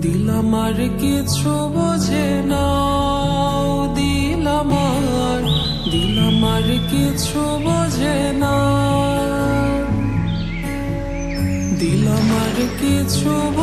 আমার কিছু বোঝে না দিলামার দিলামার কিছু বোঝে না দিলামার কিছু কিছু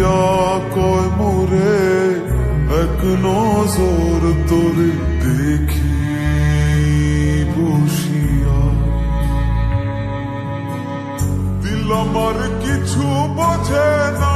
ডাকিয়া কয় মোরে এক নজর তোরে দেখি বসিয়া দিল আমার কিছু বোঝে না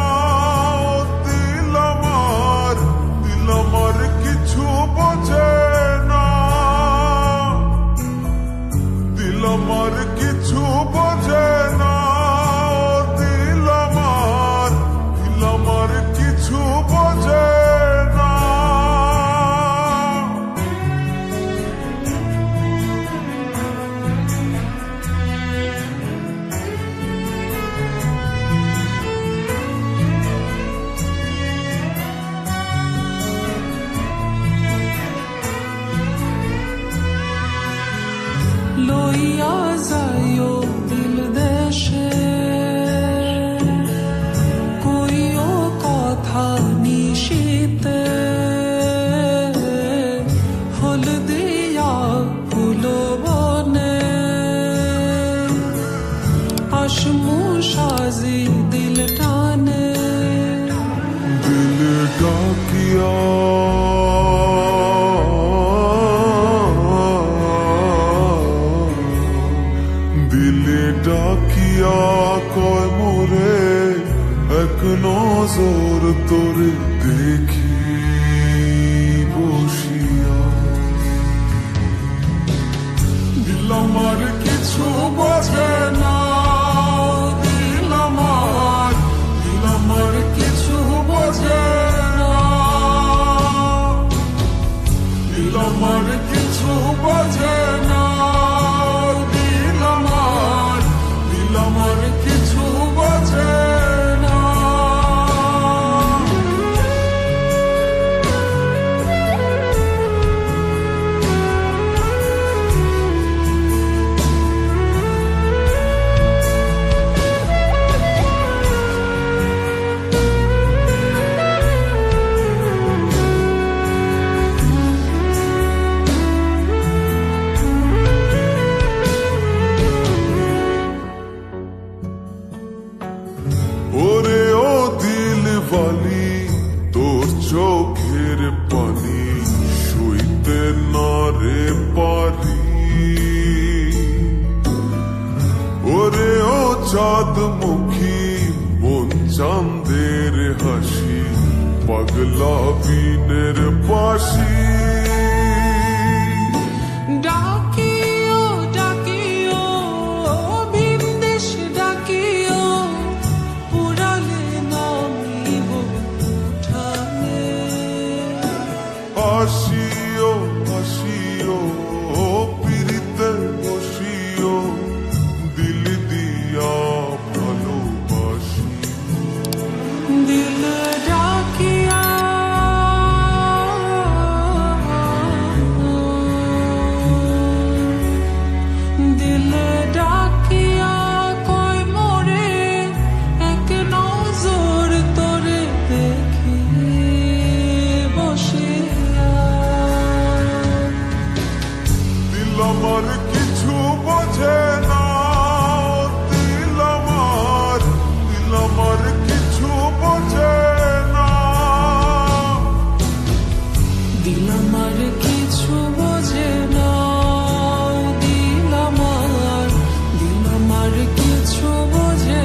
নজর তোরে দেখি বালি, তোর চোখের পানি, শুইতে না রে পারি। ওরে ও চাঁদ মুখী মন চাঁদের হাসি, পাগলা বিনের পাশি। কিছু বোঝে না। দিল আমার কিছু বোঝে না। দিল আমার কিছু বোঝে না। দিল আমার দিল আমার কিছু বোঝে